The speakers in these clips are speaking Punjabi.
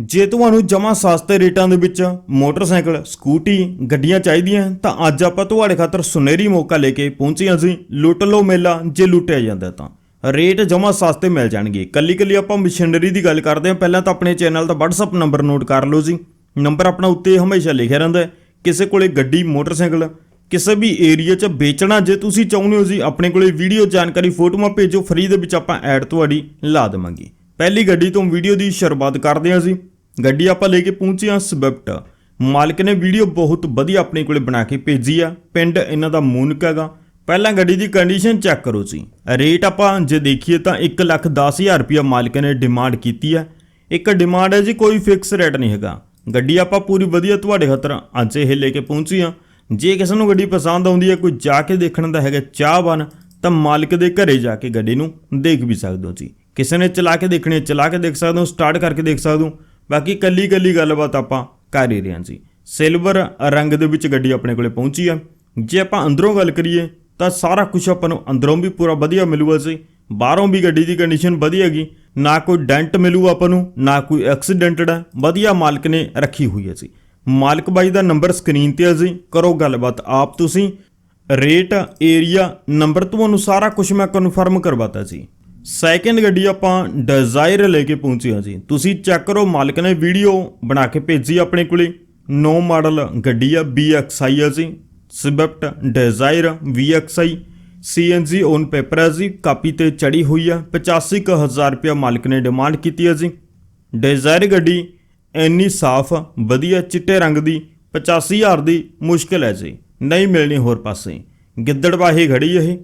ਜੇ ਤੁਹਾਨੂੰ ਜਮਾ ਸਸਤੇ ਰੇਟਾਂ ਦੇ ਵਿੱਚ ਮੋਟਰਸਾਈਕਲ, ਸਕੂਟੀ, ਗੱਡੀਆਂ ਚਾਹੀਦੀਆਂ, ਤਾਂ ਅੱਜ ਆਪਾਂ ਤੁਹਾਡੇ ਖਾਤਰ ਸੁਨਹਿਰੀ ਮੌਕਾ ਲੈ ਕੇ ਪਹੁੰਚੇ ਹਾਂ ਅਸੀਂ ਲੁੱਟ ਲਓ ਮੇਲਾ, ਜੇ ਲੁੱਟਿਆ ਜਾਂਦਾ ਤਾਂ। ਰੇਟ ਜਮਾ ਸਸਤੇ ਮਿਲ ਜਾਣਗੇ। ਕੱਲੀ ਕੱਲੀ ਆਪਾਂ ਮਸ਼ੀਨਰੀ ਦੀ ਗੱਲ ਕਰਦੇ ਹਾਂ। ਪਹਿਲਾਂ ਤਾਂ ਆਪਣੇ ਚੈਨਲ ਦਾ WhatsApp ਨੰਬਰ ਨੋਟ ਕਰ ਲਓ ਜੀ। ਨੰਬਰ ਆਪਣਾ ਉੱਤੇ ਹਮੇਸ਼ਾ ਲਿਖਿਆ ਰਹਿੰਦਾ ਹੈ। ਕਿਸੇ ਕੋਲੇ ਗੱਡੀ, ਮੋਟਰਸਾਈਕਲ, ਕਿਸੇ ਵੀ ਏਰੀਆ 'ਚ ਵੇਚਣਾ ਜੇ ਤੁਸੀਂ ਚਾਹੁੰਦੇ ਹੋ ਜੀ, ਆਪਣੇ ਕੋਲੇ ਵੀਡੀਓ ਜਾਣਕਾਰੀ, ਫੋਟੋਆਂ ਭੇਜੋ। ਫ੍ਰੀ ਦੇ ਵਿੱਚ ਆਪਾਂ ਐਡ ਤੁਹਾਡੀ ਲਾ ਦੇਵਾਂਗੇ। ਪਹਿਲੀ ਗੱਡੀ ਤੋਂ ਵੀਡੀਓ ਦੀ ਸ਼ੁਰੂਆਤ ਕਰਦੇ ਹਾਂ ਜੀ ਗੱਡੀ ਆਪਾਂ ਲੈ ਕੇ ਪਹੁੰਚੇ ਹਾਂ ਸਵਿਫਟ। ਮਾਲਕ ਨੇ ਵੀਡੀਓ ਬਹੁਤ ਵਧੀਆ ਆਪਣੇ ਕੋਲੇ ਬਣਾ ਕੇ ਭੇਜੀ ਆ। ਪਿੰਡ ਇਹਨਾਂ ਦਾ ਮੂਨਕ ਹੈਗਾ। ਪਹਿਲਾਂ ਗੱਡੀ ਦੀ ਕੰਡੀਸ਼ਨ ਚੈੱਕ ਕਰੋ ਜੀ। ਰੇਟ ਆਪਾਂ ਜੇ ਦੇਖੀਏ ਤਾਂ 110000 ਰੁਪਇਆ ਮਾਲਕ ਨੇ ਡਿਮਾਂਡ ਕੀਤੀ ਹੈ ਇੱਕ ਡਿਮਾਂਡ ਹੈ ਜੀ, ਕੋਈ ਫਿਕਸ ਰੇਟ ਨਹੀਂ ਹੈਗਾ। ਗੱਡੀ ਆਪਾਂ ਪੂਰੀ ਵਧੀਆ ਤੁਹਾਡੇ ਖਾਤਰ ਅੱਜ ਇਹ ਲੈ ਕੇ ਪਹੁੰਚੀ ਆ। ਜੇ ਕਿਸੇ ਨੂੰ ਗੱਡੀ ਪਸੰਦ ਆਉਂਦੀ ਹੈ, ਕੋਈ ਜਾ ਕੇ ਦੇਖਣ ਦਾ ਹੈਗਾ ਚਾਹਵਾਨ, ਤਾਂ ਮਾਲਕ ਦੇ ਘਰੇ ਜਾ ਕੇ ਗੱਡੀ ਨੂੰ ਦੇਖ ਵੀ ਸਕਦੇ ਹੋ ਜੀ। ਕਿਸੇ ਨੇ ਚਲਾ ਕੇ ਦੇਖਣੀ ਚਲਾ ਕੇ ਦੇਖ ਸਕਦੇ ਹੋ ਸਟਾਰਟ ਕਰਕੇ ਦੇਖ ਸਕਦੇ ਹੋ। ਬਾਕੀ ਕੱਲੀ ਕੱਲੀ ਗੱਲਬਾਤ ਆਪਾਂ ਕਰ ਹੀ ਰਹੇ ਹਾਂ ਜੀ। ਸਿਲਵਰ ਰੰਗ ਦੇ ਵਿੱਚ ਗੱਡੀ ਆਪਣੇ ਕੋਲੇ ਪਹੁੰਚੀ ਆ। ਜੇ ਆਪਾਂ ਅੰਦਰੋਂ ਗੱਲ ਕਰੀਏ, ਤਾਂ ਸਾਰਾ ਕੁਝ ਆਪਾਂ ਨੂੰ ਅੰਦਰੋਂ ਵੀ ਪੂਰਾ ਵਧੀਆ ਮਿਲੂਗਾ ਜੀ। ਬਾਹਰੋਂ ਵੀ ਗੱਡੀ ਦੀ ਕੰਡੀਸ਼ਨ ਵਧੀਆ ਹੈਗੀ। ਨਾ ਕੋਈ ਡੈਂਟ ਮਿਲੂ ਆਪਾਂ ਨੂੰ, ਨਾ ਕੋਈ ਐਕਸੀਡੈਂਟਡ ਹੈ ਵਧੀਆ ਮਾਲਕ ਨੇ ਰੱਖੀ ਹੋਈ ਹੈ ਜੀ। ਮਾਲਕ ਬਾਈ ਦਾ ਨੰਬਰ ਸਕਰੀਨ ਤੇ ਹੈ ਜੀ। ਕਰੋ ਗੱਲਬਾਤ ਆਪ ਤੁਸੀਂ। ਰੇਟ ਏਰੀਆ ਨੰਬਰ ਤੁਹਾਨੂੰ ਸਾਰਾ ਕੁਝ ਮੈਂ ਕਨਫਰਮ ਕਰਵਾਤਾ ਜੀ। ਸੈਕਿੰਡ ਗੱਡੀ ਆਪਾਂ ਡਿਜ਼ਾਇਰ ਲੈ ਕੇ ਪਹੁੰਚੇ ਹਾਂ ਜੀ। ਤੁਸੀਂ ਚੈੱਕ ਕਰੋ, ਮਾਲਕ ਨੇ ਵੀਡੀਓ ਬਣਾ ਕੇ ਭੇਜੀ ਆਪਣੇ ਕੋਲੇ। ਨੋ ਮਾਡਲ ਗੱਡੀ ਆ BXI ਆ ਜੀ। Swift Dzire VXI CNG on paper ਹੈ ਜੀ। ਕਾਪੀ ਤੇ ਚੜੀ ਹੋਈ ਆ। 85000 ਰੁਪਇਆ ਮਾਲਕ ਨੇ ਡਿਮਾਂਡ ਕੀਤੀ ਹੈ ਜੀ। ਡਿਜ਼ਾਇਰ ਗੱਡੀ ਇੰਨੀ ਸਾਫ਼, ਵਧੀਆ, ਚਿੱਟੇ ਰੰਗ ਦੀ 85000 ਦੀ ਮੁਸ਼ਕਿਲ ਹੈ ਜੀ। ਨਹੀਂ ਮਿਲਣੀ ਹੋਰ ਪਾਸੇ। ਗਿੱਦੜਵਾਹੀ ਖੜੀ ਇਹ।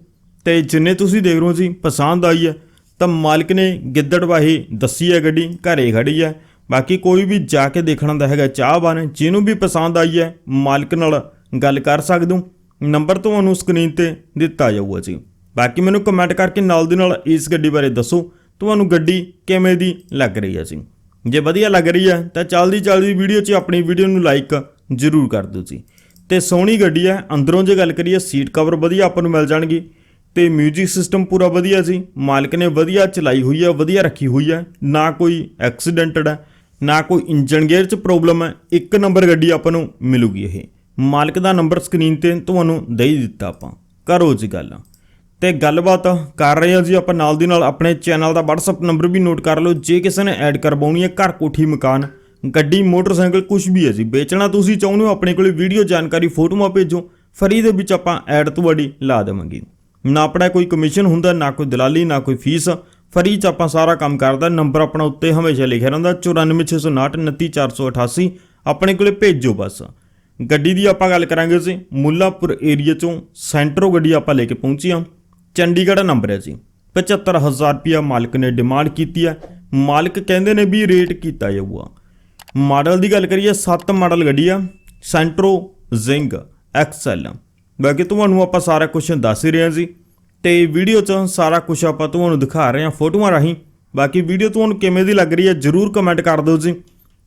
ਤੇ ਜਿੰਨੇ ਤੁਸੀਂ ਦੇਖ ਰਹੇ ਹੋ ਜੀ ਪਸੰਦ ਆਈ ਹੈ, ਤਾਂ ਮਾਲਕ ਨੇ ਗਿੱਦੜਵਾਹੀ ਦੱਸੀ ਹੈ ਗੱਡੀ, ਘਰੇ ਖੜੀ ਹੈ। ਬਾਕੀ ਕੋਈ ਵੀ ਜਾ ਕੇ ਦੇਖਣ ਦਾ ਹੈਗਾ, ਚਾਹਵਾਨ, ਜਿਹਨੂੰ ਵੀ ਪਸੰਦ ਆਈ ਹੈ, ਮਾਲਕ ਨਾਲ ਗੱਲ ਕਰ ਸਕਦੇ ਹੋ। ਨੰਬਰ ਤੁਹਾਨੂੰ ਸਕਰੀਨ ਤੇ ਦਿੱਤਾ ਜਾਊਗਾ ਜੀ। ਬਾਕੀ ਮੈਨੂੰ ਕਮੈਂਟ ਕਰਕੇ ਨਾਲ ਦੀ ਨਾਲ ਇਸ ਗੱਡੀ ਬਾਰੇ ਦੱਸੋ, ਤੁਹਾਨੂੰ ਗੱਡੀ ਕਿਵੇਂ ਦੀ ਲੱਗ ਰਹੀ ਹੈ ਜੀ। ਜੇ ਵਧੀਆ ਲੱਗ ਰਹੀ ਹੈ, ਤਾਂ ਚੱਲਦੀ ਚੱਲਦੀ ਵੀਡੀਓ 'ਚ ਆਪਣੀ ਵੀਡੀਓ ਨੂੰ ਲਾਈਕ ਜ਼ਰੂਰ ਕਰ ਦਿਓ ਜੀ। ਤੇ ਸੋਹਣੀ ਗੱਡੀ ਹੈ, ਅੰਦਰੋਂ ਜੇ ਗੱਲ ਕਰੀਏ ਸੀਟ ਕਵਰ ਵਧੀਆ ਆਪਾਂ ਨੂੰ ਮਿਲ ਜਾਣਗੇ। ਤੇ 뮤직 ਸਿਸਟਮ ਪੂਰਾ ਵਧੀਆ ਸੀ। ਮਾਲਕ ਨੇ ਵਧੀਆ ਚਲਾਈ ਹੋਈ ਹੈ, ਵਧੀਆ ਰੱਖੀ ਹੋਈ ਹੈ। ਨਾ ਕੋਈ ਐਕਸੀਡੈਂਟਡ ਹੈ, ਨਾ ਕੋਈ ਇੰਜਨ ਗੇਅਰ 'ਚ ਪ੍ਰੋਬਲਮ ਹੈ। ਇੱਕ ਨੰਬਰ ਗੱਡੀ ਆਪਾਂ ਨੂੰ ਮਿਲੂਗੀ ਇਹ। ਮਾਲਕ ਦਾ ਨੰਬਰ ਸਕਰੀਨ ਤੇ ਤੁਹਾਨੂੰ ਦੇ ਦਿੱਤਾ ਆਪਾਂ। ਕਰੋ ਜੀ ਗੱਲ। ਤੇ ਗੱਲਬਾਤ ਕਰ ਰਹੇ ਹਾਂ ਜੀ ਆਪਾਂ ਨਾਲ ਦੀ ਨਾਲ। ਆਪਣੇ ਚੈਨਲ ਦਾ WhatsApp ਨੰਬਰ ਵੀ ਨੋਟ ਕਰ ਲਓ। ਜੇ ਕਿਸੇ ਨੇ ਐਡ ਕਰਵਾਉਣੀ ਹੈ ਘਰ ਕੋਠੀ ਮਕਾਨ, ਗੱਡੀ, ਮੋਟਰਸਾਈਕਲ ਕੁਝ ਵੀ ਹੈ ਜੀ। ਵੇਚਣਾ ਤੁਸੀਂ ਚਾਹੁੰਦੇ ਹੋ, ਆਪਣੇ ਕੋਲੇ ਵੀਡੀਓ ਜਾਣਕਾਰੀ, ਫੋਟੋਆਂ ਭੇਜੋ। ਫਰੀ ਦੇ ਵਿੱਚ ਆਪਾਂ ਐਡ ਤੁਹਾਡੀ ਲਾ ਦੇਵਾਂਗੇ। ਨਾ ਆਪਣਾ ਕੋਈ ਕਮਿਸ਼ਨ ਹੁੰਦਾ, ਨਾ ਕੋਈ ਦਲਾਲੀ, ਨਾ ਕੋਈ ਫੀਸ। ਫਰੀ ਚ ਆਪਾਂ ਸਾਰਾ ਕੰਮ ਕਰਦਾ ਨੰਬਰ ਆਪਣਾ ਉੱਤੇ ਹਮੇਸ਼ਾ ਲਿਖਿਆ ਰਹਿੰਦਾ 9469299488 ਆਪਣੇ ਕੋਲੇ ਭੇਜੋ ਬਸ। ਗੱਡੀ ਦੀ ਆਪਾਂ ਗੱਲ ਕਰਾਂਗੇ ਜੀ, ਮੁੱਲਾਪੁਰ ਏਰੀਆ ਚੋਂ ਸੈਂਟਰੋ ਗੱਡੀ ਆਪਾਂ ਲੈ ਕੇ ਪਹੁੰਚੀ ਆ ਚੰਡੀਗੜ੍ਹ ਨੰਬਰ ਹੈ ਜੀ 75000 ਰੁਪਿਆ ਮਾਲਕ ਨੇ ਡਿਮਾਂਡ ਕੀਤੀ ਹੈ। ਮਾਲਕ ਕਹਿੰਦੇ ਨੇ ਵੀ ਰੇਟ ਕੀਤਾ ਜਾਊਗਾ। ਮਾਡਲ ਦੀ ਗੱਲ ਕਰੀਏ 7 ਮਾਡਲ ਗੱਡੀ ਆ, ਸੈਂਟਰੋ ਜ਼ਿੰਗ ਐਕਸਐਲ ਬਾਕੀ ਤੁਹਾਨੂੰ ਆਪਾਂ ਸਾਰਾ ਕੁਝ ਦੱਸ ਹੀ ਰਹੇ ਹਾਂ ਜੀ। ਤੇ ਵੀਡੀਓ 'ਚ ਸਾਰਾ ਕੁਝ ਆਪਾਂ ਤੁਹਾਨੂੰ ਦਿਖਾ ਰਹੇ ਹਾਂ ਫੋਟੋਆਂ ਰਾਹੀਂ। ਬਾਕੀ ਵੀਡੀਓ ਤੁਹਾਨੂੰ ਕਿਵੇਂ ਦੀ ਲੱਗ ਰਹੀ ਹੈ ਜਰੂਰ ਕਮੈਂਟ ਕਰ ਦਿਓ ਜੀ।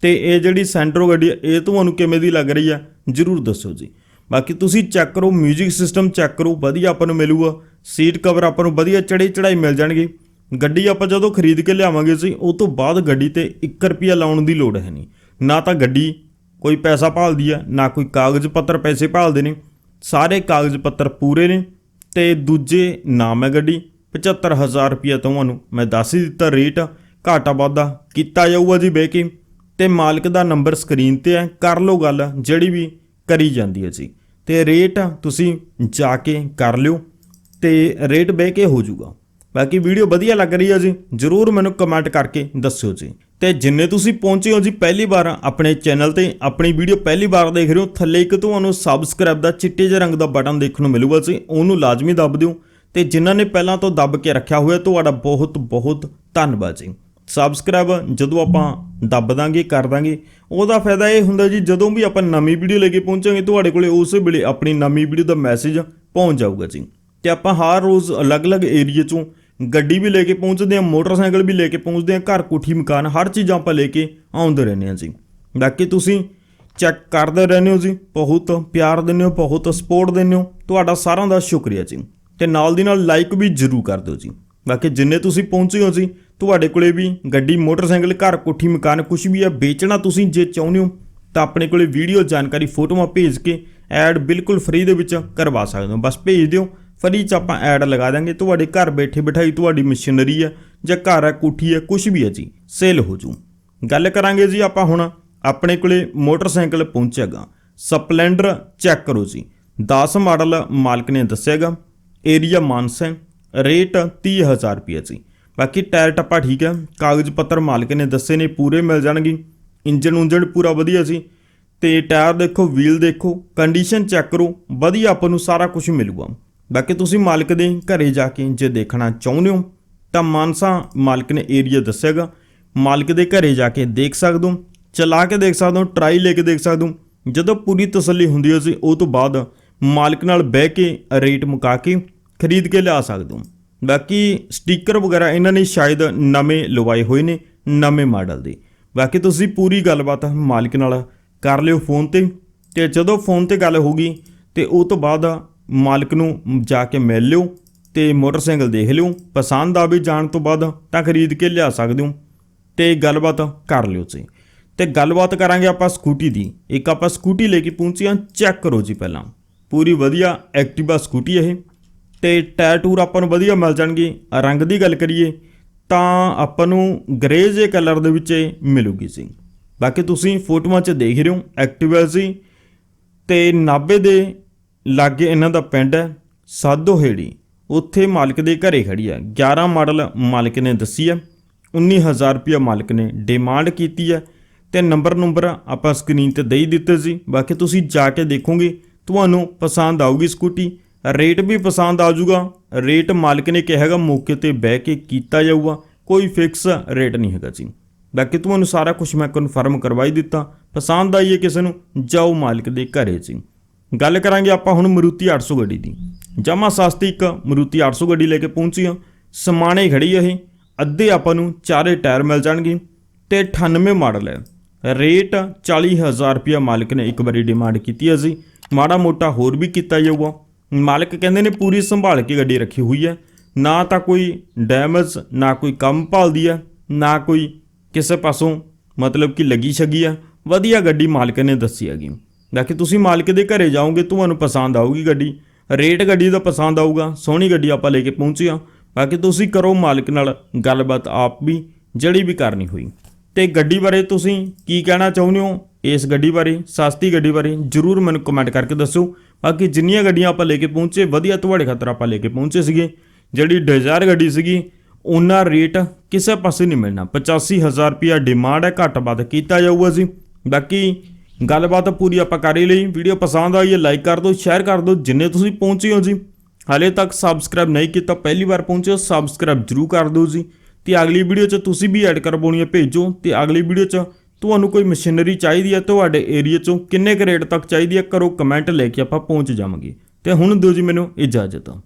ਤੇ ਇਹ ਜਿਹੜੀ ਸੈਂਟਰੋ ਗੱਡੀ ਇਹ ਤੁਹਾਨੂੰ ਕਿਵੇਂ ਦੀ ਲੱਗ ਰਹੀ ਹੈ ਜਰੂਰ ਦੱਸੋ ਜੀ। ਬਾਕੀ ਤੁਸੀਂ ਚੈੱਕ ਕਰੋ 뮤직 ਸਿਸਟਮ ਚੈੱਕ ਕਰੋ, ਵਧੀਆ ਆਪਾਂ ਨੂੰ ਮਿਲੂਗਾ। ਸੀਟ ਕਵਰ ਆਪਾਂ ਨੂੰ ਵਧੀਆ ਚੜੇ ਚੜਾਈ ਮਿਲ ਜਾਣਗੇ। ਗੱਡੀ ਆਪਾਂ ਜਦੋਂ ਖਰੀਦ ਕੇ ਲਿਆਵਾਂਗੇ ਸੀ ਉਹ ਤੋਂ ਬਾਅਦ ਗੱਡੀ ਤੇ 1 ਰੁਪਿਆ ਲਾਉਣ ਦੀ ਲੋੜ ਹੈ ਨਹੀਂ। ਨਾ ਤਾਂ ਗੱਡੀ ਕੋਈ ਪੈਸਾ ਭਾਲਦੀ ਹੈ, ਨਾ ਕੋਈ ਕਾਗਜ਼ ਪੱਤਰ ਪੈਸੇ ਭਾਲਦੇ ਨੇ। ਸਾਰੇ ਕਾਗਜ਼ ਪੱਤਰ ਪੂਰੇ ਨੇ ਤੇ ਦੂਜੇ ਨਾਮ ਹੈ ਗੱਡੀ। 75000 ਰੁਪਿਆ ਤੁਹਾਨੂੰ ਮੈਂ ਦੱਸ ਹੀ ਦਿੱਤਾ ਰੇਟ। ਘਾਟਾ ਵਾਧਾ ਕੀਤਾ ਜਾਊਗਾ ਜੀ ਬਹਿ ਕੇ। ਤੇ ਮਾਲਕ ਦਾ ਨੰਬਰ ਸਕਰੀਨ ਤੇ ਹੈ, ਕਰ ਲਓ ਗੱਲ, ਜਿਹੜੀ ਵੀ ਕਰੀ ਜਾਂਦੀ ਹੈ ਜੀ। ਤੇ ਰੇਟ ਤੁਸੀਂ ਜਾ ਕੇ ਕਰ ਲਿਓ ਤੇ ਰੇਟ ਬਹਿ ਕੇ ਹੋ ਜਾਊਗਾ। ਬਾਕੀ ਵੀਡੀਓ ਵਧੀਆ ਲੱਗ ਰਹੀ ਹੈ ਜੀ, ਜਰੂਰ ਮੈਨੂੰ ਕਮੈਂਟ ਕਰਕੇ ਦੱਸਿਓ ਜੀ। ਤੇ ਜਿੰਨੇ ਤੁਸੀਂ ਪਹੁੰਚੇ ਹੋ ਜੀ ਪਹਿਲੀ ਵਾਰ, ਆਪਣੇ ਚੈਨਲ ਤੇ ਆਪਣੀ ਵੀਡੀਓ ਪਹਿਲੀ ਵਾਰ ਦੇਖ ਰਹੇ ਹੋ, ਥੱਲੇ ਇੱਕ ਤੁਹਾਨੂੰ ਸਬਸਕ੍ਰਾਈਬ ਦਾ ਚਿੱਟੇ ਜਿਹੇ ਰੰਗ ਦਾ ਬਟਨ ਦੇਖਣ ਨੂੰ ਮਿਲੂਗਾ ਜੀ, ਉਹਨੂੰ ਲਾਜ਼ਮੀ ਦੱਬ ਦਿਓ ਤੇ ਜਿਨ੍ਹਾਂ ਨੇ ਪਹਿਲਾਂ ਤੋਂ ਦੱਬ ਕੇ ਰੱਖਿਆ ਹੋਇਆ, ਤੁਹਾਡਾ ਬਹੁਤ ਬਹੁਤ ਧੰਨਵਾਦ ਜੀ। ਸਬਸਕ੍ਰਾਈਬ ਜਦੋਂ ਆਪਾਂ ਦੱਬ ਦਾਂਗੇ, ਕਰ ਦਾਂਗੇ, ਉਹਦਾ ਫਾਇਦਾ ਇਹ ਹੁੰਦਾ ਜੀ, ਜਦੋਂ ਵੀ ਆਪਾਂ ਨਵੀਂ ਵੀਡੀਓ ਲੈ ਕੇ ਪਹੁੰਚਾਂਗੇ, ਤੁਹਾਡੇ ਕੋਲੇ ਉਸੇ ਵੇਲੇ ਆਪਣੀ ਨਵੀਂ ਵੀਡੀਓ ਦਾ ਮੈਸੇਜ ਪਹੁੰਚ ਜਾਊਗਾ ਜੀ। ਤੇ ਆਪਾਂ ਹਰ ਰੋਜ਼ ਅਲੱਗ-ਅਲੱਗ ਏਰੀਆ ਚੋਂ ਗੱਡੀ ਵੀ ਲੈ ਕੇ ਪਹੁੰਚਦੇ ਹਾਂ, ਮੋਟਰਸਾਈਕਲ ਵੀ ਲੈ ਕੇ ਪਹੁੰਚਦੇ ਹਾਂ, ਘਰ ਕੋਠੀ ਮਕਾਨ, ਹਰ ਚੀਜ਼ ਆਪਾਂ ਲੈ ਕੇ ਆਉਂਦੇ ਰਹਿੰਦੇ ਹਾਂ ਜੀ। ਬਾਕੀ ਤੁਸੀਂ ਚੈੱਕ ਕਰਦੇ ਰਹਿੰਦੇ ਹੋ ਜੀ, ਬਹੁਤ ਪਿਆਰ ਦਿੰਦੇ ਹੋ, ਬਹੁਤ ਸਪੋਰਟ ਦਿੰਦੇ ਹੋ, ਤੁਹਾਡਾ ਸਾਰਿਆਂ ਦਾ ਸ਼ੁਕਰੀਆ ਜੀ। ਤੇ ਨਾਲ ਦੀ ਨਾਲ ਲਾਈਕ ਵੀ ਜ਼ਰੂਰ ਕਰ ਦਿਓ ਜੀ। ਬਾਕੀ ਜਿੰਨੇ ਤੁਸੀਂ ਪਹੁੰਚੇ ਹੋ ਜੀ, ਤੁਹਾਡੇ ਕੋਲੇ ਵੀ ਗੱਡੀ, ਮੋਟਰਸਾਈਕਲ, ਘਰ ਕੋਠੀ ਮਕਾਨ ਕੁਝ ਵੀ ਹੈ, ਵੇਚਣਾ ਤੁਸੀਂ ਜੇ ਚਾਹੁੰਦੇ ਹੋ, ਤਾਂ ਆਪਣੇ ਕੋਲੇ ਵੀਡੀਓ ਜਾਣਕਾਰੀ, ਫੋਟੋਆਂ ਭੇਜ ਕੇ ਐਡ ਬਿਲਕੁਲ ਫ੍ਰੀ ਦੇ ਵਿੱਚ ਕਰਵਾ ਸਕਦੇ ਹੋ। ਬਸ ਭੇਜ ਦਿਓ ਫਰੀ ਚ ਆਪਾਂ ਐਡ ਲਗਾ ਦਾਂਗੇ ਤੁਹਾਡੇ ਘਰ ਬੈਠੇ ਬਿਠਾਈ ਤੁਹਾਡੀ ਮਸ਼ੀਨਰੀ ਹੈ ਜਾਂ ਘਰ ਹੈ ਕੋਠੀ ਹੈ ਕੁਝ ਵੀ ਹੈ ਜੀ ਸੇਲ ਹੋ ਜੂ। ਗੱਲ ਕਰਾਂਗੇ ਜੀ ਆਪਾਂ ਹੁਣ ਆਪਣੇ ਕੋਲੇ ਮੋਟਰਸਾਈਕਲ ਪਹੁੰਚੇਗਾ ਸਪਲੈਂਡਰ ਚੈੱਕ ਕਰੋ ਜੀ। 10 ਮਾਡਲ ਮਾਲਕ ਨੇ ਦੱਸਿਆਗਾ ਏਰੀਆ ਮਾਨਸਾ ਹੈ, ਰੇਟ 30000 ਰੁਪਏ ਜੀ। ਬਾਕੀ ਟਾਇਰ ਟੱਪਾ ਠੀਕ ਹੈ ਕਾਗਜ਼ ਪੱਤਰ ਮਾਲਕ ਨੇ ਦੱਸੇ ਨੇ ਪੂਰੇ ਮਿਲ ਜਾਣਗੇ। ਇੰਜਨ ਉਂਜਨ ਪੂਰਾ ਵਧੀਆ ਸੀ ਤੇ ਟਾਇਰ ਦੇਖੋ ਵੀਲ ਦੇਖੋ ਕੰਡੀਸ਼ਨ ਚੈੱਕ ਕਰੋ ਵਧੀਆ ਆਪਾਂ ਨੂੰ ਸਾਰਾ ਕੁਝ ਮਿਲੂਗਾ। ਬਾਕੀ ਤੁਸੀਂ ਮਾਲਕ ਦੇ ਘਰੇ ਜਾ ਕੇ ਜੇ ਦੇਖਣਾ ਚਾਹੁੰਦੇ ਹੋ, ਤਾਂ ਮਾਨਸਾ ਮਾਲਕ ਨੇ ਏਰੀਆ ਦੱਸਿਆਗਾ ਮਾਲਕ ਦੇ ਘਰੇ ਜਾ ਕੇ ਦੇਖ ਸਕਦੇ ਹੋ, ਚਲਾ ਕੇ ਦੇਖ ਸਕਦੇ ਹੋ ਟਰਾਈ ਲੈ ਕੇ ਦੇਖ ਸਕਦੇ ਹੋ। ਜਦੋਂ ਪੂਰੀ ਤਸੱਲੀ ਹੁੰਦੀ ਹੈ ਸੀ, ਉਹ ਤੋਂ ਬਾਅਦ ਮਾਲਕ ਨਾਲ ਬਹਿ ਕੇ ਰੇਟ ਮੁਕਾ ਕੇ ਖਰੀਦ ਕੇ ਲਿਆ ਸਕਦੇ ਹੋ। ਬਾਕੀ ਸਟicker ਵਗੈਰਾ ਇਹਨਾਂ ਨੇ ਸ਼ਾਇਦ ਨਵੇਂ ਲਵਾਏ ਹੋਏ ਨੇ, ਨਵੇਂ ਮਾਡਲ ਦੇ। ਬਾਕੀ ਤੁਸੀਂ ਪੂਰੀ ਗੱਲਬਾਤ ਮਾਲਕ ਨਾਲ ਕਰ ਲਿਓ ਫੋਨ ਤੇ ਤੇ ਜਦੋਂ ਫੋਨ ਤੇ ਗੱਲ ਹੋਗੀ ਤੇ ਉਹ ਤੋਂ ਬਾਅਦ ਮਾਲਕ ਨੂੰ ਜਾ ਕੇ ਮਿਲ ਲਿਓ ਤੇ ਮੋਟਰਸਾਈਕਲ ਦੇਖ ਲਿਓ। ਪਸੰਦ ਆਵੇ ਜਾਣ ਤੋਂ ਬਾਅਦ ਤਾਂ ਖਰੀਦ ਕੇ ਲਿਆ ਸਕਦੇ ਹੋ ਤੇ ਗੱਲਬਾਤ ਕਰ ਲਿਓ ਜੀ ਤੇ ਗੱਲਬਾਤ ਕਰਾਂਗੇ ਆਪਾਂ ਸਕੂਟੀ ਦੀ। ਇੱਕ ਆਪਾਂ ਸਕੂਟੀ ਲੈ ਕੇ ਪਹੁੰਚੇ ਹਾਂ, ਚੈੱਕ ਕਰੋ ਜੀ ਪਹਿਲਾਂ। ਪੂਰੀ ਵਧੀਆ ਐਕਟਿਵਾ ਸਕੂਟੀ ਇਹ। ਤੇ ਟਾਇਰ ਟੂਰ ਆਪਾਂ ਨੂੰ ਵਧੀਆ ਮਿਲ ਜਾਣਗੇ। ਰੰਗ ਦੀ ਗੱਲ ਕਰੀਏ ਤਾਂ ਆਪਾਂ ਨੂੰ ਗ੍ਰੇ ਜੇ ਕਲਰ ਦੇ ਵਿੱਚ ਇਹ ਮਿਲੂਗੀ ਸੀ ਬਾਕੀ ਤੁਸੀਂ ਫੋਟੋਆਂ 'ਚ ਦੇਖ ਰਹੇ ਹੋ, ਐਕਟਿਵਾ ਸੀ ਤੇ ਨਾਬੇ ਦੇ ਲਾਗੇ ਇਹਨਾਂ ਦਾ ਪਿੰਡ ਹੈ ਸਾਧੋਹੇੜੀ ਉੱਥੇ ਮਾਲਕ ਦੇ ਘਰੇ ਖੜੀ ਹੈ। 11 ਮਾਡਲ ਮਾਲਕ ਨੇ ਦੱਸੀ ਹੈ। 19000 ਰੁਪਇਆ ਮਾਲਕ ਨੇ ਡਿਮਾਂਡ ਕੀਤੀ ਹੈ ਤੇ ਨੰਬਰ ਨੰਬਰ ਆਪਾਂ ਸਕਰੀਨ ਤੇ ਦੇ ਦਿੱਤੇ ਸੀ। ਬਾਕੀ ਤੁਸੀਂ ਜਾ ਕੇ ਦੇਖੋਗੇ, ਤੁਹਾਨੂੰ ਪਸੰਦ ਆਊਗੀ ਸਕੂਟੀ ਰੇਟ ਵੀ ਪਸੰਦ ਆ ਜਾਊਗਾ। ਰੇਟ ਮਾਲਕ ਨੇ ਕਿਹਾ ਹੈਗਾ, ਮੌਕੇ ਤੇ ਬਹਿ ਕੇ ਕੀਤਾ ਜਾਊਗਾ। ਕੋਈ ਫਿਕਸ ਰੇਟ ਨਹੀਂ ਹੈਗਾ ਜੀ। ਬਾਕੀ ਤੁਹਾਨੂੰ ਸਾਰਾ ਕੁਝ ਮੈਂ ਕਨਫਰਮ ਕਰਵਾਈ ਦਿੱਤਾ। ਪਸੰਦ ਆਈਏ ਕਿਸੇ ਨੂੰ, ਜਾਓ ਮਾਲਕ ਦੇ ਘਰੇ ਜੀ। ਗੱਲ ਕਰਾਂਗੇ ਆਪਾਂ ਹੁਣ ਮਰੂਤੀ 800 ਗੱਡੀ ਦੀ। ਜਮਾ ਸਸਤੀ ਇੱਕ ਮਰੂਤੀ 800 ਗੱਡੀ ਲੈ ਕੇ ਪਹੁੰਚੀ ਹਾਂ। ਸਮਾਣੇ ਖੜੀ ਹੈ ਇਹ। ਅੱਧੇ ਆਪਾਂ ਨੂੰ ਚਾਰੇ ਟਾਇਰ ਮਿਲ ਜਾਣਗੇ ਤੇ 98 ਮਾਡਲ ਹੈ। ਰੇਟ 40000 ਰੁਪਇਆ ਮਾਲਕ ਨੇ ਇੱਕ ਵਾਰੀ ਡਿਮਾਂਡ ਕੀਤੀ ਹੈ ਜੀ। ਮਾੜਾ ਮੋਟਾ ਹੋਰ ਵੀ ਕੀਤਾ ਜਾਊਗਾ। ਮਾਲਕ ਕਹਿੰਦੇ ਨੇ ਪੂਰੀ ਸੰਭਾਲ ਕੇ ਗੱਡੀ ਰੱਖੀ ਹੋਈ ਹੈ। ਨਾ ਤਾਂ ਕੋਈ ਡੈਮੇਜ ਨਾ ਕੋਈ ਕੰਮ ਭਾਲਦੀ ਹੈ ਨਾ ਕੋਈ ਕਿਸੇ ਪਾਸੋਂ ਮਤਲਬ ਕਿ ਲੱਗੀ ਛਗੀ ਆ। ਵਧੀਆ ਗੱਡੀ ਮਾਲਕ ਨੇ ਦੱਸੀ ਹੈਗੀ। ਬਾਕੀ ਤੁਸੀਂ ਮਾਲਕ ਦੇ ਘਰੇ ਜਾਓਗੇ, ਤੁਹਾਨੂੰ ਪਸੰਦ ਆਊਗੀ ਗੱਡੀ। ਰੇਟ ਗੱਡੀ ਦਾ ਪਸੰਦ ਆਊਗਾ, ਸੋਹਣੀ ਗੱਡੀ ਆਪਾਂ ਲੈ ਕੇ ਪਹੁੰਚੇ ਆ ਬਾਕੀ ਤੁਸੀਂ ਕਰੋ ਮਾਲਕ ਨਾਲ ਗੱਲਬਾਤ ਆਪ ਵੀ, ਜਿਹੜੀ ਵੀ ਕਰਨੀ ਹੋਈ। ਤੇ ਗੱਡੀ ਬਾਰੇ ਤੁਸੀਂ ਕੀ ਕਹਿਣਾ ਚਾਹੁੰਦੇ ਹੋ? ਇਸ ਗੱਡੀ ਬਾਰੇ, ਸਸਤੀ ਗੱਡੀ ਬਾਰੇ ਜਰੂਰ ਮੈਨੂੰ ਕਮੈਂਟ ਕਰਕੇ ਦੱਸੋ। ਬਾਕੀ ਜਿੰਨੀਆਂ ਗੱਡੀਆਂ ਆਪਾਂ ਲੈ ਕੇ ਪਹੁੰਚੇ, ਵਧੀਆ ਤੁਹਾਡੇ ਖਾਤਰ ਆਪਾਂ ਲੈ ਕੇ ਪਹੁੰਚੇ ਸੀਗੇ। ਜਿਹੜੀ ਡਿਜ਼ਾਇਰ ਗੱਡੀ ਸੀਗੀ, ਉਹਨਾਂ ਰੇਟ ਕਿਸੇ ਪਾਸੇ ਨਹੀਂ ਮਿਲਣਾ। 85000 ਰੁਪਿਆ ਡਿਮਾਂਡ ਹੈ, ਘੱਟ ਵੱਧ ਕੀਤਾ ਜਾਊਗਾ ਜੀ। ਬਾਕੀ ਗੱਲਬਾਤ ਪੂਰੀ ਆਪਾਂ ਕਰ ਹੀ ਲਈ। ਵੀਡੀਓ ਪਸੰਦ ਆਈ ਹੈ ਲਾਈਕ ਕਰ ਦਿਓ ਸ਼ੇਅਰ ਕਰ ਦਿਓ, ਜਿੰਨੇ ਤੁਸੀਂ ਪਹੁੰਚੇ ਹੋ ਜੀ। ਹਾਲੇ ਤੱਕ ਸਬਸਕ੍ਰਾਈਬ ਨਹੀਂ ਕੀਤਾ, ਪਹਿਲੀ ਵਾਰ ਪਹੁੰਚੇ ਹੋ ਸਬਸਕ੍ਰਾਈਬ ਜਰੂਰ ਕਰ ਦਿਓ ਜੀ। ਤੇ ਅਗਲੀ ਵੀਡੀਓ 'ਚ ਤੁਸੀਂ ਵੀ ਐਡ ਕਰਵਾਉਣੀ ਹੈ, ਭੇਜੋ। ਤੇ ਅਗਲੀ ਵੀਡੀਓ 'ਚ ਤੁਹਾਨੂੰ ਕੋਈ ਮਸ਼ੀਨਰੀ ਚਾਹੀਦੀ ਹੈ, ਤੁਹਾਡੇ ਏਰੀਆ 'ਚੋਂ ਕਿੰਨੇ ਕੁ ਰੇਟ ਤੱਕ ਚਾਹੀਦੀ ਹੈ ਕਰੋ ਕਮੈਂਟ ਲੈ ਕੇ ਆਪਾਂ ਪਹੁੰਚ ਜਾਵਾਂਗੇ। ਤੇ ਹੁਣ ਦਿਓ ਜੀ ਮੈਨੂੰ ਇਜਾਜ਼ਤ।